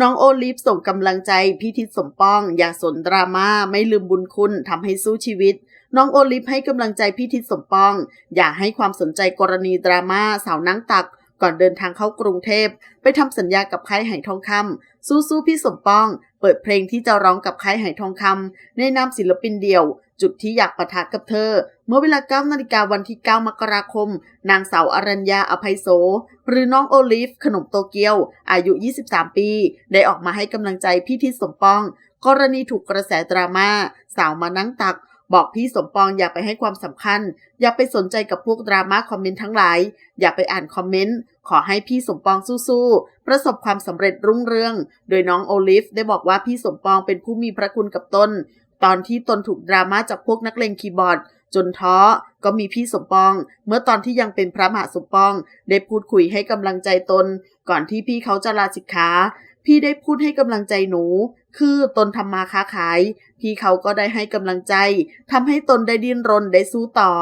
น้องโอลิฟส่งกำลังใจพี่ทิศสมปอง อย่าสนดราม่าไม่ลืมบุญคุณทำให้สู้ชีวิต น้องโอลิฟให้กำลังใจพี่ทิศสมปอง อย่าให้ความสนใจกรณีดราม่าสาวนั่งตัก ก่อนเดินทางเข้ากรุงเทพ ไปทำสัญญากับค่ายไหทองคำสู้ๆพี่สมปอง เปิดเพลงที่จะร้องกับค่ายไหทองคำในนามศิลปินเดี่ยว จุดที่อยากปะทะกับเธอ เมื่อเวลา9นาฬิกาวันที่ 9 มกราคม นางสาวอรัญญาอภัยโส หรือน้องโอลิฟ ขนมโตเกียว อายุ 23 ปี ได้ออกมาให้กำลังใจพี่ทิศสมปอง กรณีถูกกระแสดราม่าสาวมานั่งตัก บอกพี่สมปองอย่าไปให้ความสำคัญ อย่าไปสนใจกับพวกดราม่าคอมเมนต์ทั้งหลาย อย่าไปอ่านคอมเมนต์ขอให้พี่สมปองสู้ๆ ประสบความสำเร็จรุ่งเรือง โดยน้องโอลิฟ ได้บอกว่าพี่สมปองเป็นผู้มีพระคุณกับตน ตอนที่ตนถูกดราม่าจากพวกนักเลงคีย์บอร์ด จนท้อก็มีพี่สมปอง เมื่อตอนที่ยังเป็นพระมหาสมปอง ได้พูดคุยให้กำลังใจตน ก่อนที่พี่เขาจะลาสิกขาพี่ได้พูดให้กำลังใจหนู คือตนทำมาค้าขาย พี่เขาก็ได้ให้กำลังใจทำให้ตนได้ดิ้นรนได้สู้ต่อ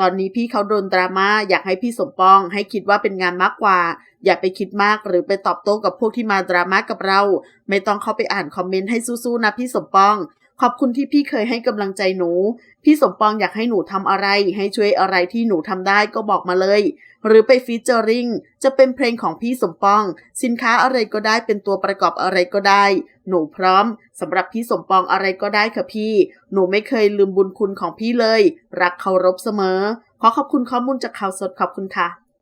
ตอนนี้พี่เขาโดนดราม่าอยากให้พี่สมปอง ให้คิดว่าเป็นงานมากกว่า อย่าไปคิดมากหรือไปตอบโต้กับพวกที่มาดราม่ากับเรา ไม่ต้องเข้าไปอ่านคอมเมนต์ให้สู้ๆนะพี่สมปอง ขอบคุณที่พี่เคยให้กำลังใจหนู พี่สมปองอยากให้หนูทำอะไร ให้ช่วยอะไรที่หนูทำได้ก็บอกมาเลย หรือไปฟีเจอริงจะเป็นเพลงของพี่สมปอง สินค้าอะไรก็ได้เป็นตัวประกอบอะไรก็ได้ หนูพร้อมสำหรับพี่สมปองอะไรก็ได้ค่ะพี่ หนูไม่เคยลืมบุญคุณของพี่เลย รักเคารพเสมอ ขอขอบคุณข้อมูลจากข่าวสดขอบคุณค่ะ